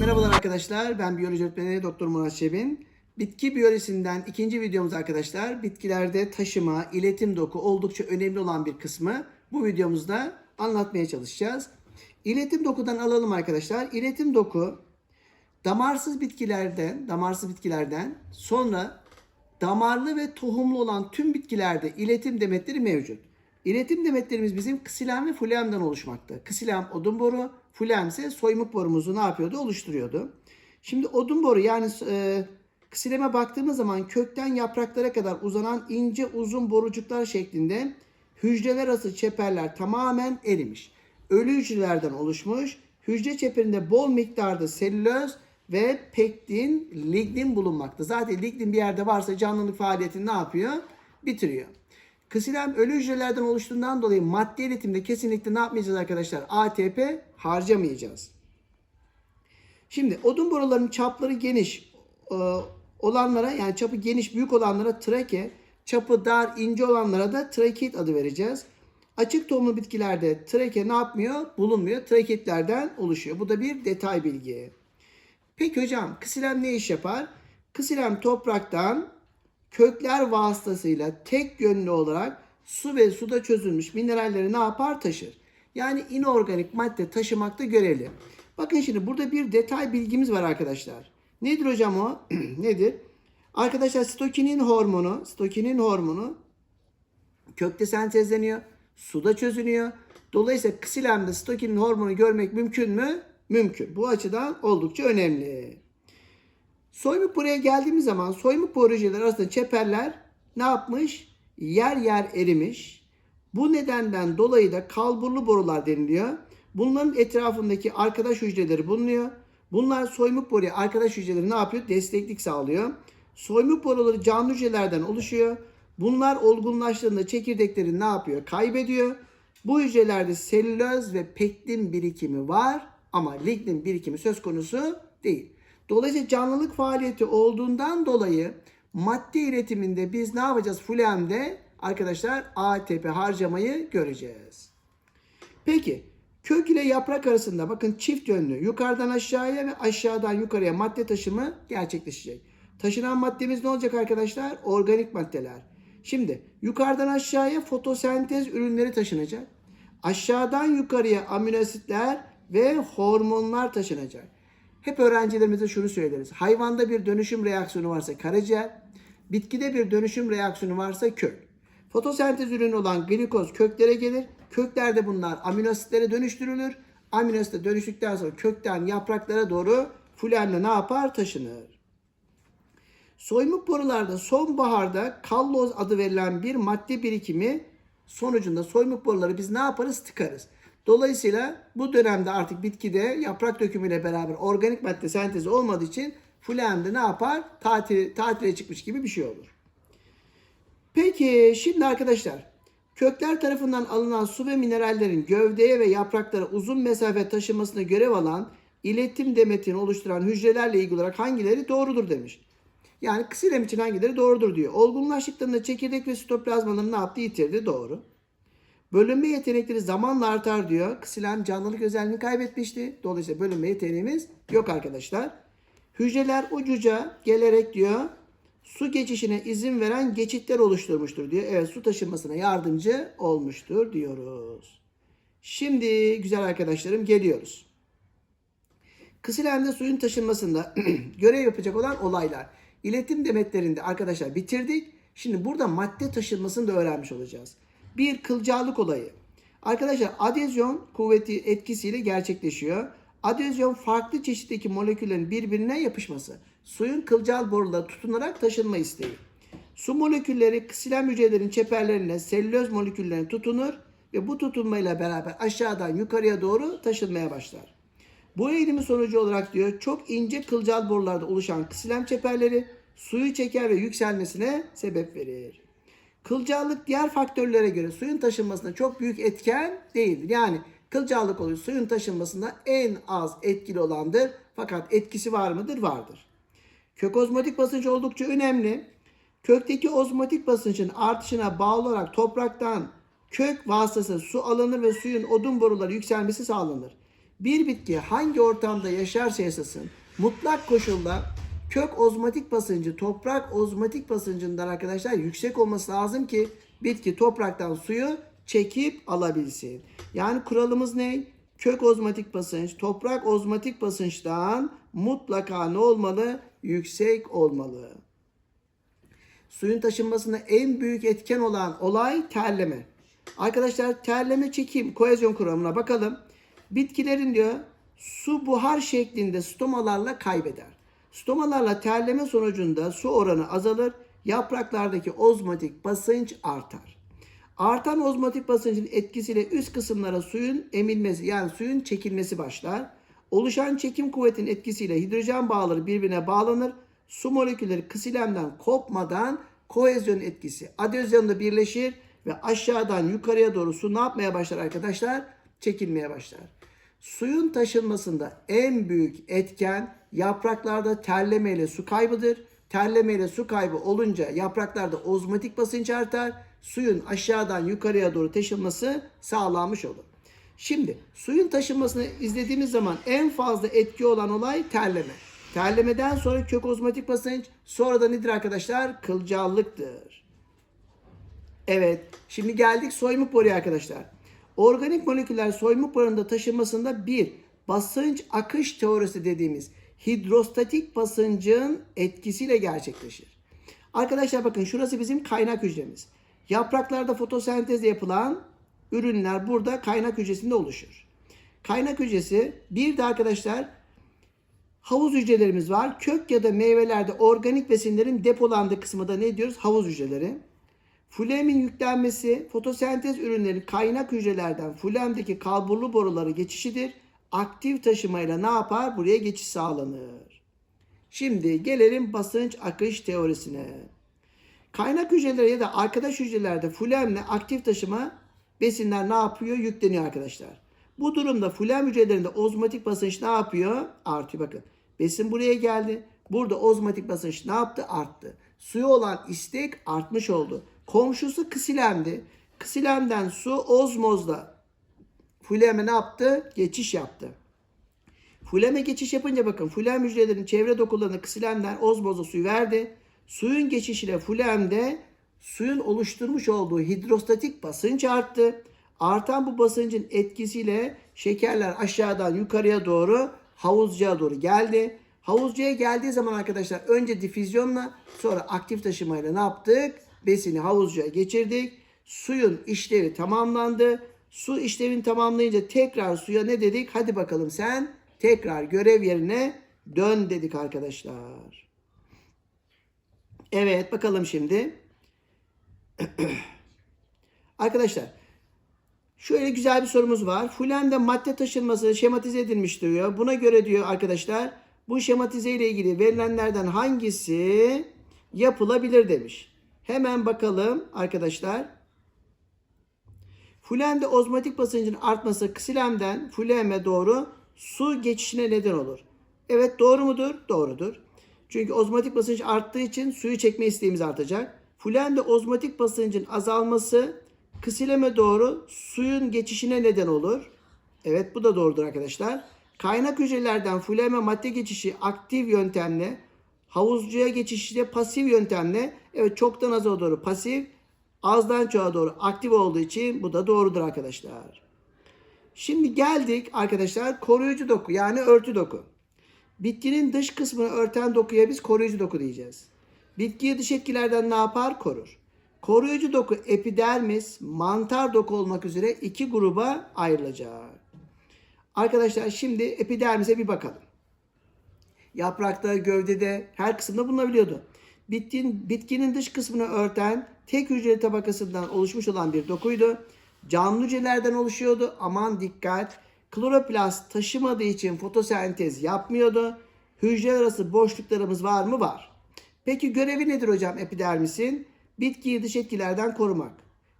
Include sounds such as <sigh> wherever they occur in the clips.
Merhabalar arkadaşlar. Ben biyoloji öğretmeni Doktor Murat Şebin. Bitki biyolojisinden ikinci videomuz arkadaşlar. Bitkilerde taşıma, iletim doku oldukça önemli olan bir kısmı bu videomuzda anlatmaya çalışacağız. İletim dokudan alalım arkadaşlar. İletim doku damarsız bitkilerden, damarsız bitkilerden sonra damarlı ve tohumlu olan tüm bitkilerde iletim demetleri mevcut. İletim demetlerimiz bizim ksilem ve fulemden oluşmakta. Ksilem odun boru, fulem ise soymuk borumuzu ne yapıyordu? Oluşturuyordu. Şimdi odun boru yani e, ksileme baktığımız zaman kökten yapraklara kadar uzanan ince uzun borucuklar şeklinde hücreler arası çeperler tamamen erimiş. Ölü hücrelerden oluşmuş. Hücre çeperinde bol miktarda selüloz ve pektin, lignin bulunmakta. Zaten lignin bir yerde varsa canlılık faaliyetini ne yapıyor? Bitiriyor. Ksilem ölü hücrelerden oluştuğundan dolayı madde iletimde kesinlikle ne yapmayacağız arkadaşlar? ATP harcamayacağız. Şimdi odun borularının çapları geniş e, olanlara yani çapı geniş büyük olanlara trake, çapı dar ince olanlara da trakit adı vereceğiz. Açık tohumlu bitkilerde trake ne yapmıyor? Bulunmuyor. Trakitlerden oluşuyor. Bu da bir detay bilgi. Peki hocam ksilem ne iş yapar? Ksilem topraktan kökler vasıtasıyla tek yönlü olarak su ve suda çözülmüş mineralleri ne yapar? Taşır. Yani inorganik madde taşımakta görevli. Bakın şimdi burada bir detay bilgimiz var arkadaşlar. Nedir hocam o? <clears throat> Nedir? Arkadaşlar stokinin hormonu, stokinin hormonu kökte sentezleniyor, suda çözünüyor. Dolayısıyla ksilemde stokinin hormonu görmek mümkün mü? Mümkün. Bu açıdan oldukça önemli. Soymuk buraya geldiğimiz zaman soymuk projeler arasında çeperler ne yapmış? Yer yer erimiş. Bu nedenden dolayı da kalburlu borular deniliyor. Bunların etrafındaki arkadaş hücreleri bulunuyor. Bunlar soymuk boruya arkadaş hücreleri ne yapıyor? Desteklik sağlıyor. Soymuk boruları canlı hücrelerden oluşuyor. Bunlar olgunlaştığında çekirdekleri ne yapıyor? Kaybediyor. Bu hücrelerde selüloz ve pektin birikimi var ama lignin birikimi söz konusu değil. Dolayısıyla canlılık faaliyeti olduğundan dolayı madde üretiminde biz ne yapacağız? Fulemde arkadaşlar ATP harcamayı göreceğiz. Peki kök ile yaprak arasında bakın çift yönlü yukarıdan aşağıya ve aşağıdan yukarıya madde taşımı gerçekleşecek. Taşınan maddemiz ne olacak arkadaşlar? Organik maddeler. Şimdi yukarıdan aşağıya fotosentez ürünleri taşınacak. Aşağıdan yukarıya amino asitler ve hormonlar taşınacak. Hep öğrencilerimize şunu söyleriz. Hayvanda bir dönüşüm reaksiyonu varsa karaciğer, bitkide bir dönüşüm reaksiyonu varsa kök. Fotosentez ürünü olan glikoz köklere gelir. Köklerde bunlar amino asitlere dönüştürülür. Amino asite dönüştükten sonra kökten yapraklara doğru fulemle ne yapar? Taşınır. Soymuk borularda sonbaharda kalloz adı verilen bir madde birikimi sonucunda soymuk boruları biz ne yaparız? Tıkarız. Dolayısıyla bu dönemde artık bitkide yaprak dökümüyle beraber organik madde sentezi olmadığı için fulemde ne yapar? Tatil, tatile çıkmış gibi bir şey olur. Peki şimdi arkadaşlar kökler tarafından alınan su ve minerallerin gövdeye ve yapraklara uzun mesafe taşımasına görev alan iletim demetini oluşturan hücrelerle ilgili olarak hangileri doğrudur demiş. Yani ksilem için hangileri doğrudur diyor. Olgunlaştıklarında çekirdek ve sitoplazmaların ne yaptı? Yitirdi. Doğru. Bölünme yetenekleri zamanla artar diyor. Ksilem canlılık özelliğini kaybetmişti. Dolayısıyla bölünme yeteneğimiz yok arkadaşlar. Hücreler ucuca gelerek diyor su geçişine izin veren geçitler oluşturmuştur diyor. Evet su taşınmasına yardımcı olmuştur diyoruz. Şimdi güzel arkadaşlarım geliyoruz. Kısilemde suyun taşınmasında <clears throat> görev yapacak olan olaylar. İletim demetlerinde arkadaşlar bitirdik. Şimdi burada madde taşınmasını da öğrenmiş olacağız. Bir kılcallık olayı. Arkadaşlar adezyon kuvveti etkisiyle gerçekleşiyor. Adezyon farklı çeşitteki moleküllerin birbirine yapışması. Suyun kılcal borulara tutunarak taşınma isteği. Su molekülleri ksilem hücrelerin çeperlerine selüloz moleküllerine tutunur ve bu tutunmayla beraber aşağıdan yukarıya doğru taşınmaya başlar. Bu eğilimin sonucu olarak diyor çok ince kılcal borularda oluşan ksilem çeperleri suyu çeker ve yükselmesine sebep verir. Kılcallık diğer faktörlere göre suyun taşınmasında çok büyük etken değildir. Yani kılcallık oluyor suyun taşınmasında en az etkili olandır. Fakat etkisi var mıdır? Vardır. Kök ozmotik basınç oldukça önemli. Kökteki ozmotik basıncın artışına bağlı olarak topraktan kök vasıtasıyla su alınır ve suyun odun boruları yükselmesi sağlanır. Bir bitki hangi ortamda yaşarsa yaşasın mutlak koşulda kök ozmotik basıncı toprak ozmotik basıncından arkadaşlar yüksek olması lazım ki bitki topraktan suyu çekip alabilsin. Yani kuralımız ne? Kök ozmotik basınç toprak ozmotik basınçtan mutlaka ne olmalı? Yüksek olmalı. Suyun taşınmasında en büyük etken olan olay terleme. Arkadaşlar terleme çekim kohezyon kuramına bakalım. Bitkilerin diyor su buhar şeklinde stomalarla kaybeder. Stomalarla terleme sonucunda su oranı azalır. Yapraklardaki ozmotik basınç artar. Artan ozmotik basıncın etkisiyle üst kısımlara suyun emilmesi yani suyun çekilmesi başlar. Oluşan çekim kuvvetinin etkisiyle hidrojen bağları birbirine bağlanır. Su molekülleri kısilemden kopmadan kohezyon etkisi adezyonda birleşir ve aşağıdan yukarıya doğru su ne yapmaya başlar arkadaşlar? Çekilmeye başlar. Suyun taşınmasında en büyük etken yapraklarda terleme ile su kaybıdır. Terleme ile su kaybı olunca yapraklarda ozmotik basınç artar. Suyun aşağıdan yukarıya doğru taşınması sağlanmış olur. Şimdi suyun taşınmasını izlediğimiz zaman en fazla etki olan olay terleme. Terlemeden sonra kök ozmotik basınç, sonra da nedir arkadaşlar? Kılcallıktır. Evet, şimdi geldik soymuk boruya arkadaşlar. Organik moleküller soymuk borunda taşınmasında bir basınç akış teorisi dediğimiz hidrostatik basıncın etkisiyle gerçekleşir. Arkadaşlar bakın şurası bizim kaynak hücremiz. Yapraklarda fotosentezle yapılan ürünler burada kaynak hücresinde oluşur. Kaynak hücresi bir de arkadaşlar havuz hücrelerimiz var. Kök ya da meyvelerde organik besinlerin depolandığı kısmı da ne diyoruz? Havuz hücreleri. Flemin yüklenmesi fotosentez ürünlerin kaynak hücrelerden flemdeki kalburlu boruları geçişidir. Aktif taşımayla ne yapar? Buraya geçiş sağlanır. Şimdi gelelim basınç akış teorisine. Kaynak hücreleri ya da arkadaş hücrelerde flemle aktif taşıma besinler ne yapıyor? Yükleniyor arkadaşlar. Bu durumda flem hücrelerinde ozmotik basınç ne yapıyor? Artıyor bakın. Besin buraya geldi. Burada ozmotik basınç ne yaptı? Arttı. Suya olan istek artmış oldu. Komşusu kısilemdi. Kısilemden su ozmozla fleme ne yaptı? Geçiş yaptı. Fleme geçiş yapınca bakın flem hücrelerinin çevre dokularına kısilemden ozmoza suyu verdi. Suyun geçişiyle flemde suyun oluşturmuş olduğu hidrostatik basınç arttı. Artan bu basıncın etkisiyle şekerler aşağıdan yukarıya doğru havuzcuya doğru geldi. Havuzcuya geldiği zaman arkadaşlar önce difüzyonla sonra aktif taşımayla ne yaptık? Besini havuzcuya geçirdik. Suyun işlevi tamamlandı. Su işlevini tamamlayınca tekrar suya ne dedik? Hadi bakalım sen tekrar görev yerine dön dedik arkadaşlar. Evet bakalım şimdi. <clears throat> arkadaşlar Şöyle güzel bir sorumuz var. Fulemde madde taşınması şematize edilmiş diyor. Buna göre diyor arkadaşlar bu şematize ile ilgili verilenlerden hangisi yapılabilir demiş. Hemen bakalım arkadaşlar. Fulemde ozmotik basıncın artması ksilemden fuleme doğru su geçişine neden olur. Evet doğru mudur? Doğrudur. Çünkü ozmotik basınç arttığı için suyu çekme isteğimiz artacak. Fulemde ozmotik basıncın azalması kısileme doğru suyun geçişine neden olur. Evet bu da doğrudur arkadaşlar. Kaynak hücrelerden fuleme madde geçişi aktif yöntemle, havuzcuya geçişi de pasif yöntemle, evet çoktan aza doğru pasif, azdan çoğa doğru aktif olduğu için bu da doğrudur arkadaşlar. Şimdi geldik arkadaşlar koruyucu doku yani örtü doku. Bitkinin dış kısmını örten dokuya biz koruyucu doku diyeceğiz. Bitkiyi dış etkilerden ne yapar? Korur. Koruyucu doku epidermis, mantar doku olmak üzere iki gruba ayrılacak. Arkadaşlar şimdi epidermise bir bakalım. Yaprakta, gövdede, her kısımda bulunabiliyordu. Bitkinin, bitkinin dış kısmını örten tek hücreli tabakasından oluşmuş olan bir dokuydu. Canlı hücrelerden oluşuyordu. Aman dikkat. Kloroplast taşımadığı için fotosentez yapmıyordu. Hücre arası boşluklarımız var mı? Var. Peki görevi nedir hocam epidermisin? Bitkiyi dış etkilerden korumak.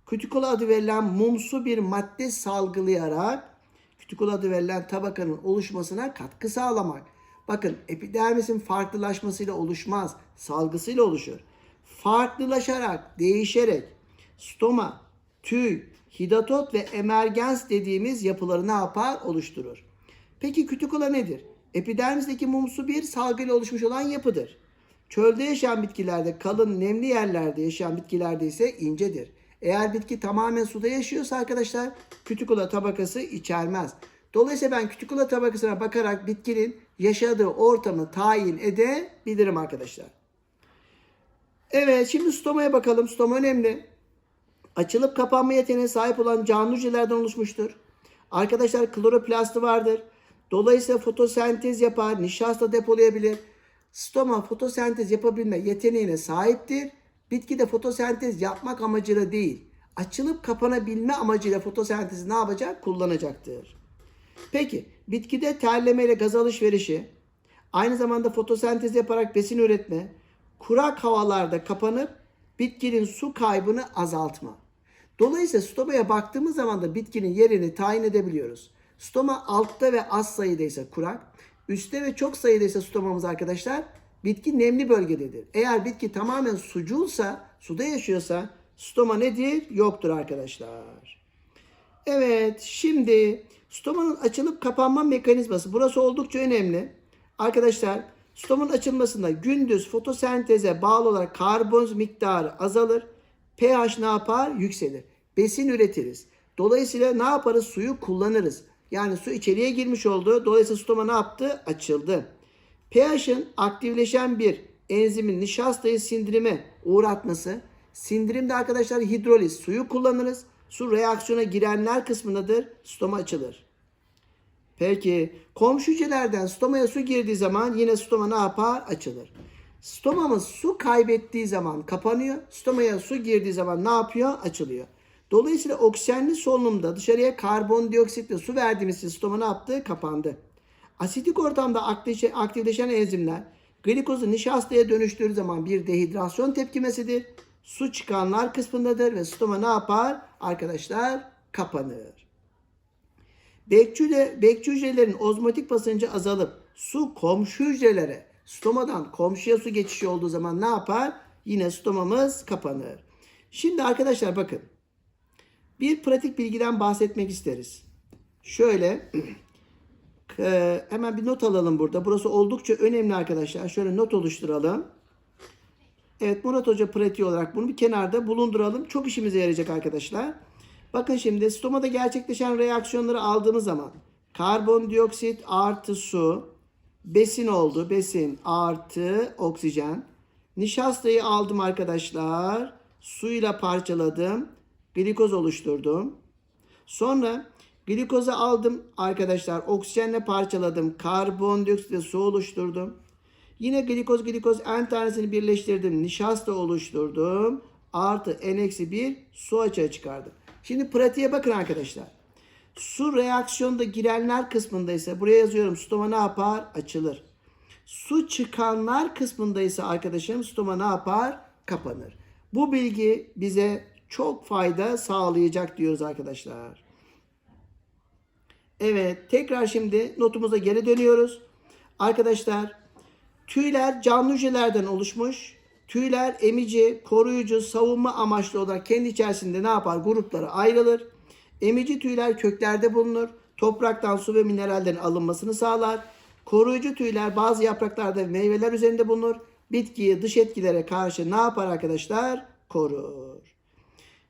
Kütikula adı verilen mumsu bir madde salgılayarak kütikula adı verilen tabakanın oluşmasına katkı sağlamak. Bakın epidermisin farklılaşmasıyla oluşmaz, salgısıyla oluşur. Farklılaşarak, değişerek stoma, tüy, hidatot ve emergens dediğimiz yapıları ne yapar? Oluşturur. Peki kütükula nedir? Epidermisteki mumsu bir salgıyla oluşmuş olan yapıdır. Çölde yaşayan bitkilerde kalın nemli yerlerde yaşayan bitkilerde ise incedir. Eğer bitki tamamen suda yaşıyorsa arkadaşlar kütükula tabakası içermez. Dolayısıyla ben kütükula tabakasına bakarak bitkinin yaşadığı ortamı tayin edebilirim arkadaşlar. Evet şimdi stomaya bakalım. Stoma önemli. Açılıp kapanma yeteneğine sahip olan canlı hücrelerden oluşmuştur. Arkadaşlar kloroplasti vardır. Dolayısıyla fotosentez yapar, nişasta depolayabilir. Stoma fotosentez yapabilme yeteneğine sahiptir. Bitki de fotosentez yapmak amacıyla değil, açılıp kapanabilme amacıyla fotosentezi ne yapacak? Kullanacaktır. Peki bitkide terleme ile gaz alışverişi, aynı zamanda fotosentez yaparak besin üretme, kurak havalarda kapanıp bitkinin su kaybını azaltma. Dolayısıyla stomaya baktığımız zaman da bitkinin yerini tayin edebiliyoruz. Stoma altta ve az sayıda ise kurak, üstte ve çok sayıda ise stomamız arkadaşlar bitki nemli bölgededir. Eğer bitki tamamen suculsa, suda yaşıyorsa stoma nedir? Yoktur arkadaşlar. Evet, şimdi stomanın açılıp kapanma mekanizması. Burası oldukça önemli. Arkadaşlar, stomanın açılmasında gündüz fotosenteze bağlı olarak karbon miktarı azalır. pH ne yapar? Yükselir. Besin üretiriz. Dolayısıyla ne yaparız? Suyu kullanırız. Yani su içeriye girmiş oldu. Dolayısıyla stoma ne yaptı? Açıldı. pH'ın aktifleşen bir enzimin nişastayı sindirime uğratması. Sindirimde arkadaşlar hidroliz suyu kullanırız. Su reaksiyona girenler kısmındadır. Stoma açılır. Peki komşu hücrelerden stomaya su girdiği zaman yine stoma ne yapar? Açılır. Stomamız su kaybettiği zaman kapanıyor. Stomaya su girdiği zaman ne yapıyor? Açılıyor. Dolayısıyla oksijenli solunumda dışarıya karbondioksit ve su verdiğimiz için stoma ne yaptı? Kapandı. Asitik ortamda aktifleşen, enzimler glikozu nişastaya dönüştürdüğü zaman bir dehidrasyon tepkimesidir. Su çıkanlar kısmındadır ve stoma ne yapar? Arkadaşlar kapanır. Bekçi, hücre- bekçi hücrelerin ozmotik basıncı azalıp su komşu hücrelere stomadan komşuya su geçişi olduğu zaman ne yapar? Yine stomamız kapanır. Şimdi arkadaşlar bakın. Bir pratik bilgiden bahsetmek isteriz. Şöyle <clears throat> hemen bir not alalım burada. Burası oldukça önemli arkadaşlar. Şöyle not oluşturalım. Evet Murat Hoca pratiği olarak bunu bir kenarda bulunduralım. Çok işimize yarayacak arkadaşlar. Bakın şimdi stomada gerçekleşen reaksiyonları aldığımız zaman karbondioksit artı su besin oldu. Besin artı oksijen. Nişastayı aldım arkadaşlar. Suyla parçaladım. Glikoz oluşturdum. Sonra glikozu aldım arkadaşlar. Oksijenle parçaladım. Karbondioksit ve su oluşturdum. Yine glikoz glikoz en tanesini birleştirdim. Nişasta oluşturdum. Artı n-1 su açığa çıkardım. Şimdi pratiğe bakın arkadaşlar. Su reaksiyonda girenler kısmında ise buraya yazıyorum. Stoma ne yapar? Açılır. Su çıkanlar kısmında ise arkadaşım stoma ne yapar? Kapanır. Bu bilgi bize çok fayda sağlayacak diyoruz arkadaşlar. Evet tekrar şimdi notumuza geri dönüyoruz. Arkadaşlar tüyler canlı hücrelerden oluşmuş. Tüyler emici, koruyucu, savunma amaçlı olarak kendi içerisinde ne yapar? Gruplara ayrılır. Emici tüyler köklerde bulunur. Topraktan su ve minerallerin alınmasını sağlar. Koruyucu tüyler bazı yapraklarda ve meyveler üzerinde bulunur. Bitkiyi dış etkilere karşı ne yapar arkadaşlar? Korur.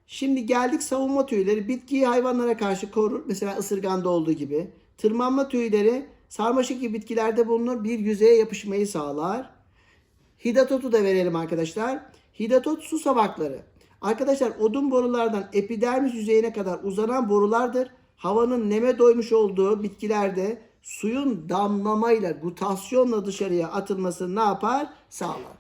Şimdi geldik savunma tüyleri. Bitkiyi hayvanlara karşı korur. Mesela ısırganda olduğu gibi. Tırmanma tüyleri sarmaşık gibi bitkilerde bulunur. Bir yüzeye yapışmayı sağlar. Hidatotu da verelim arkadaşlar. Hidatot su savakları. Arkadaşlar odun borulardan epidermis yüzeyine kadar uzanan borulardır. Havanın neme doymuş olduğu bitkilerde suyun damlamayla, gutasyonla dışarıya atılmasını ne yapar? Sağlar.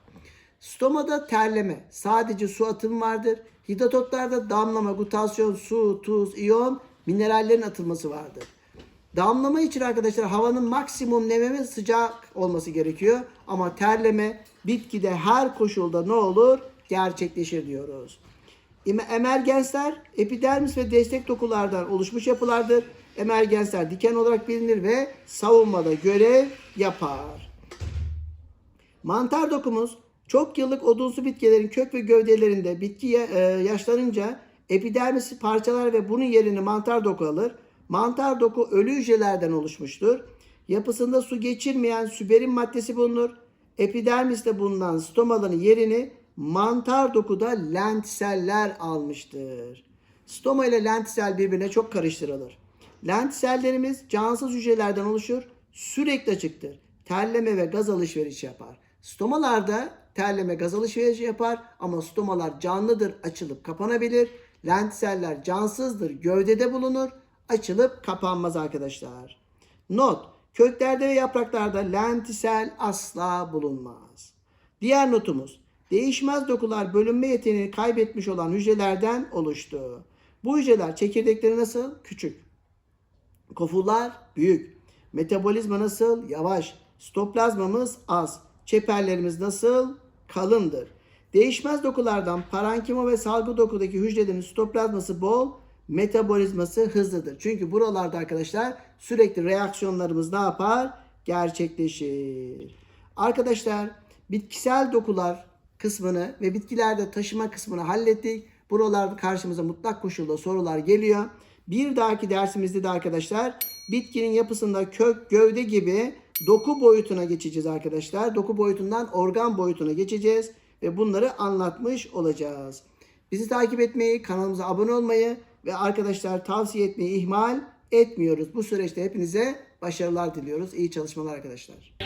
Stomada terleme, sadece su atımı vardır. Hidatotlarda damlama, gutasyon, su, tuz, iyon, minerallerin atılması vardır. Damlama için arkadaşlar havanın maksimum nemi ve sıcak olması gerekiyor. Ama terleme bitkide her koşulda ne olur? Gerçekleşir diyoruz. Emergensler epidermis ve destek dokulardan oluşmuş yapılardır. Emergensler diken olarak bilinir ve savunmada görev yapar. Mantar dokumuz çok yıllık odunsu bitkilerin kök ve gövdelerinde bitki e, yaşlanınca Epidermisi parçalar ve bunun yerini mantar doku alır. Mantar doku ölü hücrelerden oluşmuştur. Yapısında su geçirmeyen süberin maddesi bulunur. Epidermiste bulunan stomaların yerini mantar dokuda lentiseller almıştır. Stoma ile lentisel birbirine çok karıştırılır. Lentisellerimiz cansız hücrelerden oluşur. Sürekli açıktır. Terleme ve gaz alışverişi yapar. Stomalarda terleme gaz alışverişi yapar ama stomalar canlıdır, açılıp kapanabilir. Lentiseller cansızdır, gövdede bulunur, açılıp kapanmaz arkadaşlar. Not: Köklerde ve yapraklarda lentisel asla bulunmaz. Diğer notumuz: Değişmez dokular bölünme yeteneğini kaybetmiş olan hücrelerden oluştu. Bu hücreler çekirdekleri nasıl? Küçük. Kofullar büyük. Metabolizma nasıl? Yavaş. Stoplazmamız az. Çeperlerimiz nasıl? Kalındır. Değişmez dokulardan parenkima ve salgı dokudaki hücrelerin stoplazması bol, metabolizması hızlıdır. Çünkü buralarda arkadaşlar sürekli reaksiyonlarımız ne yapar? Gerçekleşir. Arkadaşlar bitkisel dokular kısmını ve bitkilerde taşıma kısmını hallettik. Buralarda karşımıza mutlak koşulda sorular geliyor. Bir dahaki dersimizde de arkadaşlar bitkinin yapısında kök, gövde gibi doku boyutuna geçeceğiz arkadaşlar. Doku boyutundan organ boyutuna geçeceğiz ve bunları anlatmış olacağız. Bizi takip etmeyi, kanalımıza abone olmayı ve arkadaşlar tavsiye etmeyi ihmal etmiyoruz. Bu süreçte hepinize başarılar diliyoruz. İyi çalışmalar arkadaşlar.